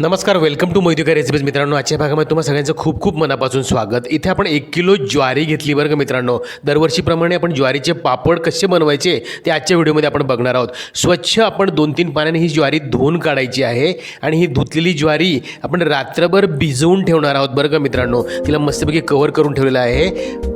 नमस्कार welcome to मोहितिका recipes मित्रांनो आजच्या भागामध्ये तुम्हाला सगळ्यांचं खूप खूप मनापासून स्वागत. इथे आपण एक किलो ज्वारी घेतली बरं का मित्रांनो. दरवर्षीप्रमाणे आपण ज्वारीचे पापड कसे बनवायचे ते आजच्या व्हिडिओमध्ये आपण बघणार आहोत. स्वच्छ आपण दोन तीन पाण्याने ही ज्वारी धुवून काढायची आहे आणि ही धुतलेली ज्वारी आपण रात्रभर भिजवून ठेवणार आहोत बरं का मित्रांनो. तिला मस्तपैकी कव्हर करून ठेवलेलं आहे.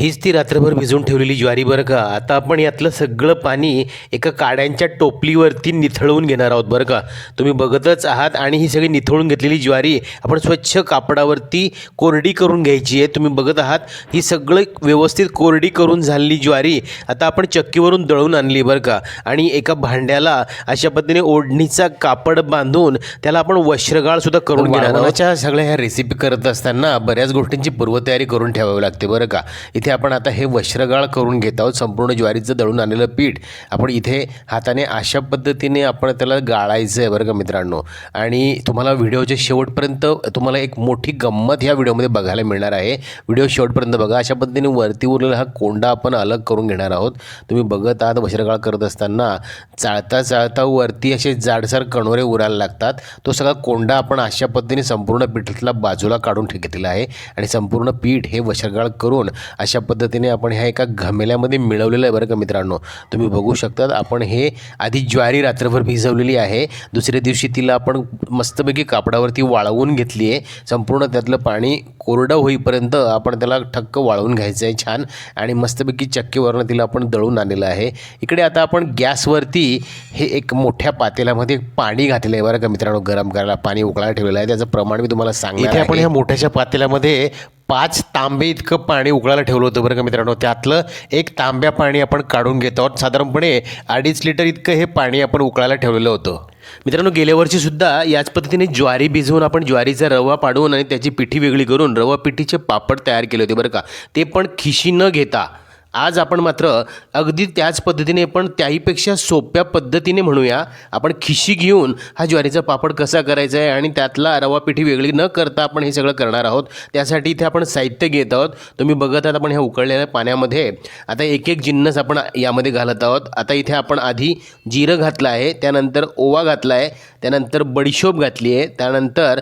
हीच ती रात्रभर भिजवून ठेवलेली ज्वारी बरं का? आता आपण यातलं सगळं पाणी एका काड्यांच्या टोपलीवरती निथळवून घेणार आहोत बरं का? तुम्ही बघतच आहात आणि ही सगळी निथळून घेतलेली ज्वारी आपण स्वच्छ कापडावरती कोरडी करून घ्यायची आहे. तुम्ही बघत आहात ही सगळं व्यवस्थित कोरडी करून झालेली ज्वारी आता आपण चक्कीवरून दळून आणली बरं का? आणि एका भांड्याला अशा पद्धतीने ओढणीचा कापड बांधून त्याला आपण वस्त्रगाळसुद्धा करून घेणार आहोत. सगळ्या ह्या रेसिपी करत असताना बऱ्याच गोष्टींची पूर्वतयारी करून ठेवावी लागते बरं का? इथे आपण आता हे वस्त्रगाळ करून घेत आहोत. संपूर्ण ज्वारीचं दळून आणलेलं पीठ आपण इथे हाताने अशा पद्धतीने आपण त्याला गाळायचं आहे बरं का मित्रांनो. आणि तुम्हाला व्हिडिओच्या शेवटपर्यंत तुम्हाला एक मोठी गंमत ह्या व्हिडिओमध्ये बघायला मिळणार आहे. व्हिडिओ शेवटपर्यंत बघा. अशा पद्धतीने वरती उरलेला हा कोंडा आपण अलग करून घेणार आहोत. तुम्ही बघत आहात वस्त्रगाळ करत असताना चाळता चाळता वरती असे जाडसर कणोरे उरायला लागतात. तो सगळा कोंडा आपण अशा पद्धतीने संपूर्ण पिठातला बाजूला काढून घेतलेला आहे. आणि संपूर्ण पीठ हे वस्त्रगाळ करून अशा पद्धतीने आपण ह्या एका घमेल्यामध्ये मिळवलेलं आहे बरं का मित्रांनो. तुम्ही बघू शकतात आपण हे आधी ज्वारी रात्रभर भिजवलेली आहे. दुसऱ्या दिवशी तिला आपण मस्तपैकी कापडावरती वाळवून घेतली आहे. संपूर्ण त्यातलं पाणी कोरडं होईपर्यंत आपण त्याला ठक्क वाळवून घ्यायचं आहे छान आणि मस्तपैकी चक्कीवरनं तिला आपण दळून आणलेलं आहे. इकडे आता आपण गॅसवरती हे एक मोठ्या पातेल्यामध्ये पाणी घातलेलं आहे बरं का मित्रांनो गरम करायला पाणी उकळायला ठेवलेलं आहे. त्याचं प्रमाण मी तुम्हाला सांगितलं इथे आपण ह्या मोठ्याशा पातेल्यामध्ये पाच तांबे इतकं पाणी उकळायला ठेवलं होतं बरं का मित्रांनो. त्यातलं एक तांब्या पाणी आपण काढून घेतो आहोत. साधारणपणे अडीच लिटर इतकं हे पाणी आपण उकळायला ठेवलेलं होतं. मित्रांनो गेल्या वर्षीसुद्धा याच पद्धतीने ज्वारी भिजवून आपण ज्वारीचा रवा पाडून आणि त्याची पिठी वेगळी करून रवा पिठीचे पापड तयार केले होते बरं का. ते पण खिशी न घेता आज आपण मात्र अगदी त्याच पद्धतीने पण त्याहीपेक्षा सोप्या पद्धतीने म्हणूया. आपण खिशी घेऊन हा ज्वारीचा पापड कसा करायचा आहे आणि त्यातला रवा पिठी वेगळी न करता आपण हे सगळं करणार आहोत. त्यासाठी इथे आपण साहित्य घेत आहोत. तुम्ही बघत आहात आपण ह्या उकळलेल्या पाण्यामध्ये. आता एक एक जिन्नस आपण यामध्ये घालत आहोत. आता इथे आपण आधी जिरं घातलं आहे त्यानंतर ओवा घातला आहे त्यानंतर बडीशोप घातली आहे त्यानंतर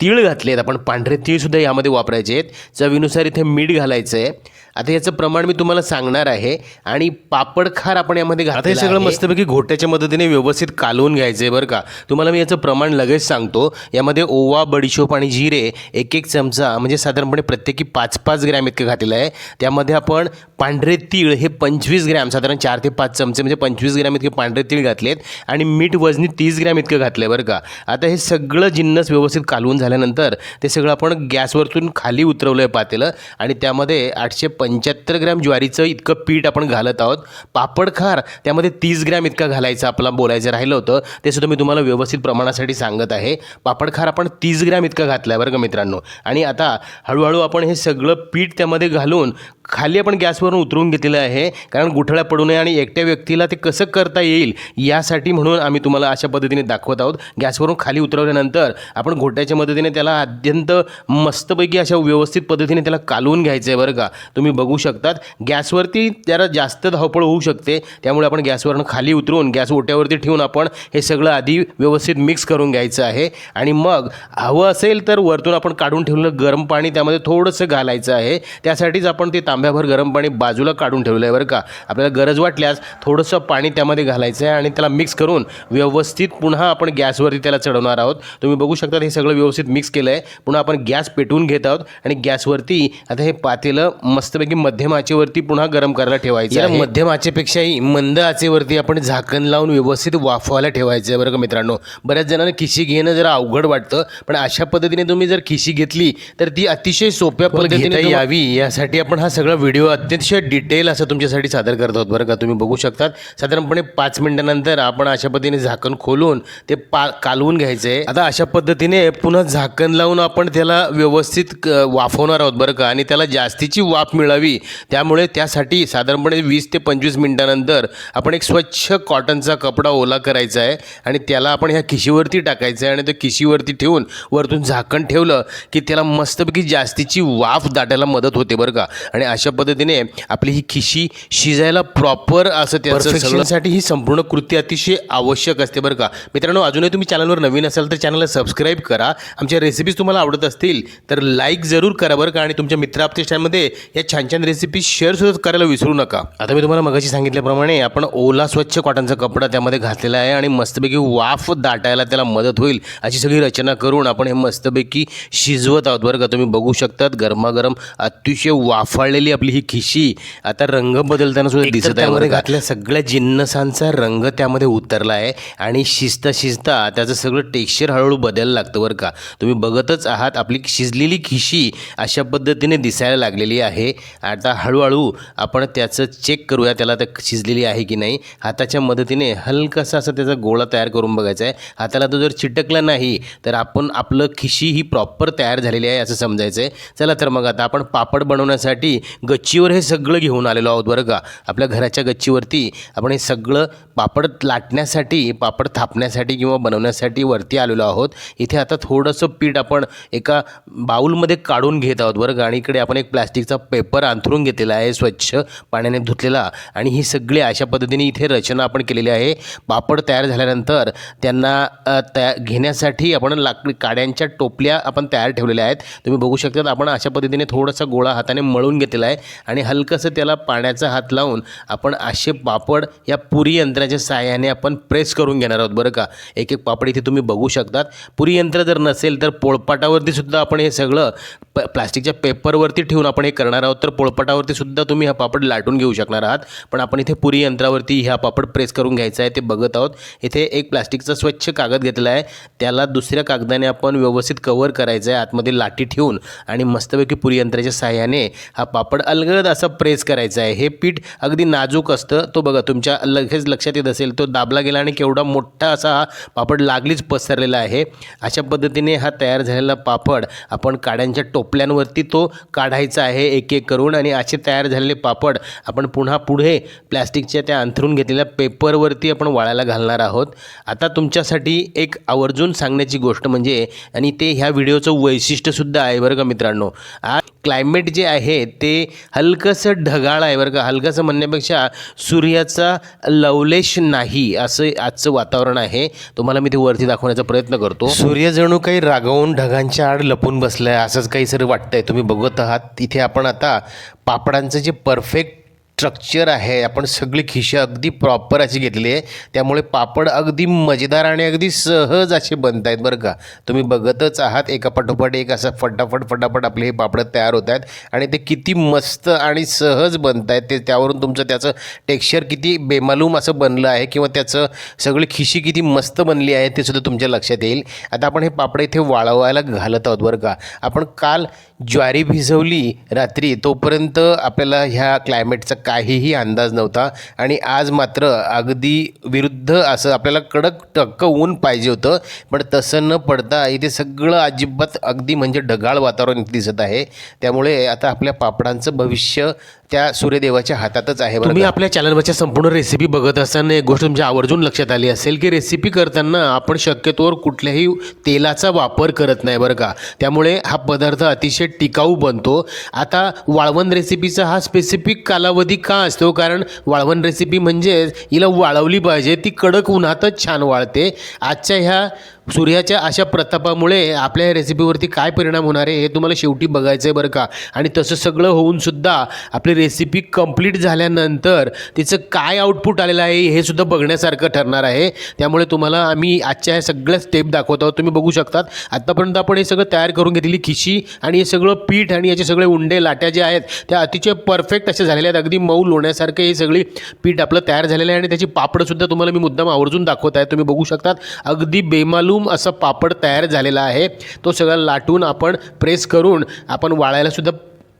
तीळ घातले आहेत आपण पांढरे तीळसुद्धा यामध्ये वापरायचे आहेत. चवीनुसार इथे मीठ घालायचं आहे आता याचं प्रमाण मी तुम्हाला सांगणार आहे आणि पापड खार आपण यामध्ये घालतो हे सगळं मस्तपैकी घोट्याच्या मदतीने व्यवस्थित कालवून घ्यायचं आहे बरं का. तुम्हाला मी याचं प्रमाण लगेच सांगतो. यामध्ये ओवा बडीशोप आणि जिरे एक एक चमचा म्हणजे साधारणपणे प्रत्येकी पाच पाच ग्रॅम इतकं घातलेलं आहे. त्यामध्ये आपण पांढरे तीळ हे पंचवीस ग्रॅम साधारण चार ते पाच चमचे म्हणजे पंचवीस ग्रॅम इतके पांढरे तीळ घातलेत आणि मीठ वजनी तीस ग्रॅम इतकं घातलं आहे बरं का. आता हे सगळं जिन्नस व्यवस्थित कालवून झाल्यानंतर ते सगळं आपण गॅसवरतून खाली उतरवलं आहे पातेलं आणि त्यामध्ये आठशे पंच्याहत्तर ग्रॅम ज्वारीचं इतकं पीठ आपण घालत आहोत. पापड खार त्यामध्ये तीस ग्रॅम इतका घालायचं आपला बोलायचं राहिलं होतं. ते सुद्धा मी तुम्हाला व्यवस्थित प्रमाणासाठी सांगत आहे. पापड खार आपण तीस ग्रॅम इतका घातला आहे बरं का मित्रांनो. आणि आता हळूहळू आपण हे सगळं पीठ त्यामध्ये घालून खाली आपण गॅसवरून उतरून घेतलेलं आहे. कारण गुठळ्या पडू नये आणि एकट्या व्यक्तीला ते कसं करता येईल यासाठी म्हणून आम्ही तुम्हाला अशा पद्धतीने दाखवत आहोत. गॅसवरून खाली उतरवल्यानंतर आपण घोट्याच्या पद्धतीने त्याला अत्यंत मस्तपैकी अशा व्यवस्थित पद्धतीने त्याला कालवून घ्यायचं आहे बरं का. तुम्ही बघू शकतात. गॅसवरती त्याला जास्त धावपळ होऊ शकते. त्यामुळे आपण गॅसवरून खाली उतरून गॅस ओट्यावरती ठेवून आपण हे सगळं आधी व्यवस्थित मिक्स करून घ्यायचं आहे. आणि मग हवं असेल तर वरतून आपण काढून ठेवलेलं गरम पाणी त्यामध्ये थोडंसं घालायचं आहे. त्यासाठीच आपण ते तांब्याभर गरम पाणी बाजूला काढून ठेवलं आहे बरं का. आपल्याला गरज वाटल्यास थोडंसं पाणी त्यामध्ये घालायचं आहे आणि त्याला मिक्स करून व्यवस्थित पुन्हा आपण गॅसवरती त्याला चढवणार आहोत. तुम्ही बघू शकता हे सगळं व्यवस्थित मिक्स केलं आहे पुन्हा आपण गॅस पेटवून घेत आहोत. आणि गॅसवरती आता हे पातेलं मस्तपैकी मध्यम आचेवरती पुन्हा गरम करायला ठेवायचं आहे. मध्यम आचेपेक्षाही मंद आचेवरती आपण झाकण लावून व्यवस्थित वाफवायला ठेवायचं आहे बरं का मित्रांनो. बऱ्याच जणांना खिशी घेणं जरा अवघड वाटतं. पण अशा पद्धतीने तुम्ही जर खिशी घेतली तर ती अतिशय सोप्या पद्धतीने यावी. यासाठी आपण हा सगळा व्हिडिओ अतिशय डिटेल असं तुमच्यासाठी सादर करत आहोत बरं का. तुम्ही बघू शकतात. साधारणपणे पाच मिनिटानंतर आपण अशा पद्धतीने झाकण खोलून ते पा कालवून घ्यायचं आहे आता अशा पद्धतीने पुन्हा झाकण लावून आपण त्याला व्यवस्थित क- वाफवणार आहोत बरं का? आणि त्याला जास्तीची वाफ मिळावी. त्यामुळे त्यासाठी साधारणपणे वीस ते पंचवीस मिनटानंतर आपण एक स्वच्छ कॉटनचा कपडा ओला करायचा आहे आणि त्याला आपण ह्या खिशीवरती टाकायचं आहे आणि त्या खिशीवरती ठेवून वरतून झाकण ठेवलं की त्याला मस्तपैकी जास्तीची वाफ दाटायला मदत होते बरं का? आणि अशा पद्धतीने आपली ही खिशी शिजायला प्रॉपर असं त्याचं सगळ्यासाठी ही संपूर्ण कृती अतिशय आवश्यक असते बरं का? मित्रांनो अजूनही तुम्ही चॅनलवर नवीन असाल तर चॅनलला सबस्क्राईब करा. आमच्या रेसिपीज तुम्हाला आवडत असतील तर लाईक जरूर करा बरं का आणि तुमच्या मित्राप्तिष्टांमध्ये या छान छान रेसिपी शेअर सुद्धा करायला विसरू नका. आता मी तुम्हाला मगाशी सांगितल्याप्रमाणे आपण ओला स्वच्छ कॉटनचा कपडा त्यामध्ये घातलेला आहे आणि मस्तपैकी वाफ दाटायला त्याला मदत होईल अशी सगळी रचना करून आपण हे मस्तपैकी शिजवत आहोत बरं का. तुम्ही बघू शकतात गरमागरम अतिशय वाफाळलेली आपली ही खिशी. आता रंग बदलताना सुद्धा दिसत आहे घातल्या सगळ्या जिन्नसांचा रंग त्यामध्ये उतरला आहे आणि शिजता शिजता त्याचं सगळं टेक्स्चर हळूहळू बदलायला लागतं बरं का. तुम्ही बघतच आहात आपली शिजलेली खिशी अशा पद्धतीने दिसायला लागलेली आहे. आता हळूहळू आपण त्याचं चेक करूया त्याला तर शिजलेली आहे की नाही. हाताच्या मदतीने हलकासा असा त्याचा गोळा तयार करून बघायचा आहे. हाताला तो जर चिटकला नाही तर आपण आपलं खिशी ही प्रॉपर तयार झालेली आहे असं समजायचं आहे. चला तर मग आता आपण पापड बनवण्यासाठी गच्चीवर हे सगळं घेऊन आलेलो आहोत बरं का. आपल्या घराच्या गच्चीवरती आपण हे सगळं पापड लाटण्यासाठी पापड थापण्यासाठी किंवा बनवण्यासाठी वरती आलेलो आहोत. इथे आता थोडंसं पीठ आपण एका बाऊलमध्ये काढून घेत आहोत. बरं का आणि इकडे आपण एक प्लॅस्टिकचा पेपर अंथरून घेतलेला आहे स्वच्छ पाण्याने धुतलेला. आणि ही सगळी अशा पद्धतीने इथे रचना आपण केलेली आहे. पापड तयार झाल्यानंतर त्यांना त्या तया घेण्यासाठी आपण लाकडी काड्यांच्या टोपल्या आपण तयार ठेवलेल्या आहेत. तुम्ही बघू शकता आपण अशा पद्धतीने थोडासा गोळा हाताने मळून घेतलेला आहे. आणि हलकंसं त्याला पाण्याचा हात लावून आपण असे पापड या पुरी यंत्राच्या सहाय्याने आपण प्रेस करून घेणार आहोत. बरं का? एक एक पापड इथे तुम्ही बघू शकतात. पुरी यंत्र जर नसेल तर पोळपाटावरती सुद्धा आपण हे सगळं प प्लास्टिकच्या पेपरवरती ठेवून आपण हे करणार आहोत. तर पोळपाटावरती सुद्धा तुम्ही हा पापड लाटून घेऊ शकणार आहात. पण आपण इथे पुरी यंत्रावरती हा पापड प्रेस करून घ्यायचा आहे ते बघत आहोत. इथे एक प्लास्टिकचा स्वच्छ कागद घेतला आहे. त्याला दुसऱ्या कागदाने आपण व्यवस्थित कवर करायचं आहे आतमध्ये लाटी ठेवून. आणि मस्तपैकी पुरी यंत्राच्या सहाय्याने हा पापड अलगद असा प्रेस करायचा आहे. हे पीठ अगदी नाजूक असतं. तो बघा तुमच्या लगेच लक्षात येत असेल. तो दाबला गेला आणि केवढा मोठा असा हा पापड लागलीच पसरलेला आहे. अशा पद्धतीने हा तयार झालेला पापड आपण काड्यांच्या टोपल्यांवरती तो काढायचा आहे एक एक करून. आणि असे तयार झालेले पापड आपण पुन्हा पुढे प्लॅस्टिकच्या त्या अंथरून घेतलेल्या पेपरवरती आपण वाळायला घालणार आहोत. आता तुमच्यासाठी एक आवर्जून सांगण्याची गोष्ट म्हणजे आणि ते ह्या व्हिडिओचं वैशिष्ट्यसुद्धा आहे बरं का मित्रांनो. आज क्लायमेट जे आहे ते हलकंसं ढगाळ आहे बरं का. हलकंसं म्हणण्यापेक्षा सूर्याचा लवलेश नाही असं आजचं वातावरण आहे. तुम्हाला मी ते वरती दाखवण्याचा प्रयत्न करतो. सूर्य जणू काही रागवून ढगांच्या आड लपून बसलं आहे असंच काही सर वाटतंय. तुम्ही बघत आहात. तिथे आपण आता पापडांचं जे परफेक्ट स्ट्रक्चर आहे आपण सगळी खिशं अगदी प्रॉपर अशी घेतली आहे. त्यामुळे पापड अगदी मजेदार आणि अगदी सहज असे बनत आहेत बरं का. तुम्ही बघतच आहात एका पाठोपाठ एक असं फटाफट फटाफट आपले हे पापड तयार होत आहेत आणि ते किती मस्त आणि सहज बनत आहेत. ते त्यावरून तुमचं त्याचं टेक्स्चर किती बेमालूम असं बनलं आहे किंवा त्याचं सगळी खिशी किती मस्त बनली आहे ते सुद्धा तुमच्या लक्षात येईल. आता आपण हे पापड इथे वाळवायला घालत आहोत बरं का. आपण काल ज्वारी भिजवली रात्री तोपर्यंत आपल्याला ह्या क्लायमेटचा काहीही अंदाज नव्हता. आणि आज मात्र अगदी विरुद्ध असं आपल्याला कडक टक्क ऊन पाहिजे होतं. पण तसं न पडता इथे सगळं अजिबात अगदी म्हणजे ढगाळ वातावरण दिसत आहे. त्यामुळे आता आपल्या पापडांचं भविष्य त्या सूर्यदेवाच्या हातातच आहे तुम्ही आपल्या चॅनलवरच्या संपूर्ण रेसिपी बघत असताना एक गोष्ट तुमच्या आवर्जून लक्षात आली असेल की रेसिपी करताना आपण शक्यतोवर कुठल्याही तेलाचा वापर करत नाही बरं का. त्यामुळे हा पदार्थ अतिशय टिकाऊ बनतो. आता वाळवण रेसिपीचा हा स्पेसिफिक कालावधी का असतो? कारण वाळवण रेसिपी म्हणजे हिला वाळवली पाहिजे ती कडक उन्हातच छान वाळते. आजच्या ह्या सूर्याच्या अशा प्रतापामुळे आपल्या या रेसिपीवरती काय परिणाम होणार आहे हे तुम्हाला शेवटी बघायचं आहे बरं का? आणि तसं सगळं होऊन सुद्धा आपली रेसिपी कंप्लीट झाल्यानंतर तिचं काय आउटपुट आलेलं आहे हे सुद्धा बघण्यासारखं ठरणार आहे. त्यामुळे तुम्हाला आम्ही आजच्या ह्या सगळ्या स्टेप दाखवत आहोत. तुम्ही बघू शकतात. आत्तापर्यंत आपण हे सगळं तयार करून घेतलेली खिशी आणि हे सगळं पीठ आणि याचे सगळे उंडे लाट्या जे आहेत त्या अतिशय परफेक्ट असे झालेले आहेत. अगदी मऊ लोण्यासारखे हे सगळी पीठ आपलं तयार झालेलं आहे आणि त्याची पापडसुद्धा तुम्हाला मी मुद्दाम आवर्जून दाखवत आहे. तुम्ही बघू शकतात. अगदी बेमालू बेमालूम असं पापड तयार झालेला आहे. तो सगळा लाटून आपण प्रेस करून आपण वाळायलासुद्धा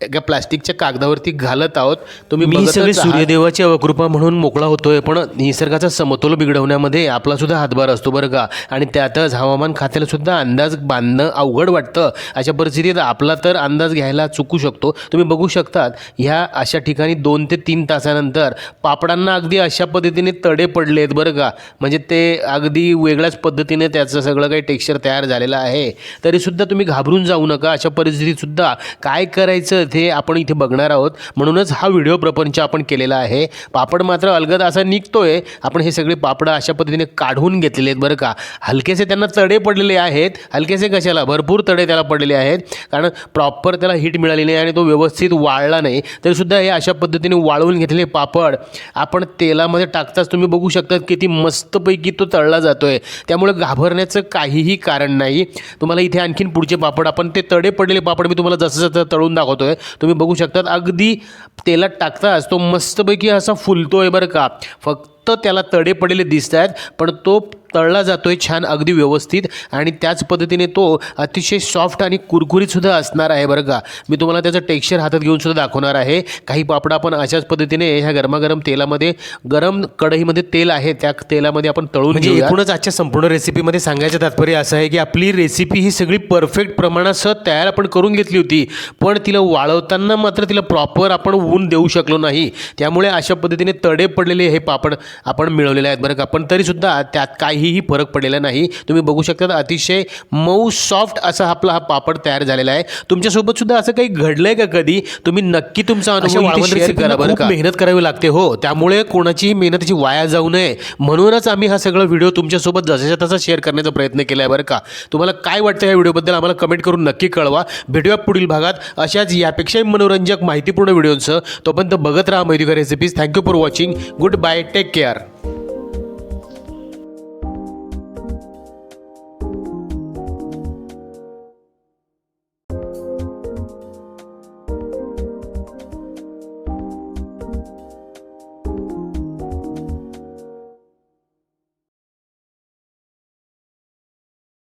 एका प्लास्टिकच्या कागदावरती घालत आहोत. तुम्ही मी सगळी. सूर्यदेवाची अवकृपा म्हणून मोकळा होतोय पण निसर्गाचा समतोल बिघडवण्यामध्ये आपला सुद्धा हातभार असतो बरं का. आणि त्यातच हवामान खात्याला सुद्धा अंदाज बांधणं अवघड वाटतं. अशा परिस्थितीत आपला तर अंदाज घ्यायला चुकू शकतो. तुम्ही बघू शकतात ह्या अशा ठिकाणी दोन ते तीन तासानंतर पापडांना अगदी अशा पद्धतीने तडे पडले आहेत बरं का. म्हणजे ते अगदी वेगळ्याच पद्धतीने त्याचं सगळं काही टेक्स्चर तयार झालेलं आहे. तरीसुद्धा तुम्ही घाबरून जाऊ नका. अशा परिस्थितीत सुद्धा काय करायचं हे आपण इथे बघणार आहोत. म्हणूनच हा व्हिडिओ प्रपंच आपण केलेला आहे. पापड मात्र अलगद असा निघतोय. आपण हे सगळे पापडं अशा पद्धतीने काढून घेतलेले आहेत बरं का. हलकेसे त्यांना तडे पडलेले आहेत. हलकेसे कशाला? भरपूर तडे त्याला पडलेले आहेत. कारण प्रॉपर त्याला हीट मिळाली नाही आणि तो व्यवस्थित वाळला नाही. तरीसुद्धा हे अशा पद्धतीने वाळवून घेतलेले पापड आपण तेलामध्ये टाकताच तुम्ही बघू शकता किती मस्तपैकी तो तळला जातोय. त्यामुळे घाबरण्याचं काहीही कारण नाही. तुम्हाला इथे आणखीन पुढचे पापड आपण ते तडे पडलेले पापड मी तुम्हाला जसं जसं तळून तुम्ही बघू शकतात अगदी तेलात टाकताच तो मस्तपैकी असा फुलतो आहे बरं का. फक्त त्याला तडे पडलेले दिसत आहेत पण तो तळला जातोय छान अगदी व्यवस्थित. आणि त्याच पद्धतीने तो अतिशय सॉफ्ट आणि कुरकुरीत सुद्धा असणार आहे बरं का. मी तुम्हाला त्याचं टेक्स्चर हातात घेऊन सुद्धा दाखवणार आहे. काही पापड आपण अशाच पद्धतीने ह्या गरमागरम तेलामध्ये गरम कढईमध्ये तेल आहे त्या तेलामध्ये आपण तळून म्हणजे घेऊया. एकूणच आजच्या संपूर्ण रेसिपीमध्ये सांगायचं तात्पर्य असं आहे की आपली रेसिपी ही सगळी परफेक्ट प्रमाणासह तयार आपण करून घेतली होती. पण तिला वाळवताना मात्र तिला प्रॉपर आपण ऊन देऊ शकलो नाही. त्यामुळे अशा पद्धतीने तडे पडलेले हे पापड आपण मिळवलेले आहेत बरं का. पण तरीसुद्धा त्यात काहीही फरक पडलेला नाही. तुम्ही बघू शकता अतिशय मऊ सॉफ्ट असा आपला हा पापड तयार झालेला आहे. तुमच्यासोबत सुद्धा असं काही घडलंय का कधी? तुम्ही नक्की तुमचा अनुभव शेअर करा बरं का. मेहनत करावी लागते हो. त्यामुळे कोणाचीही मेहनतीची वाया जाऊ नये. म्हणूनच आम्ही हा सगळा व्हिडिओ तुमच्यासोबत जसाच्या तसा शेअर करण्याचा प्रयत्न केला आहे बरं का. तुम्हाला काय वाटतं या व्हिडिओबद्दल आम्हाला कमेंट करून नक्की कळवा. भेटूया पुढील भागात. अशाच यापेक्षाही मनोरंजक माहितीपूर्ण व्हिडिओंसह. तोपर्यंत बघत राहा Maidika recipes thank you for watching good bye take care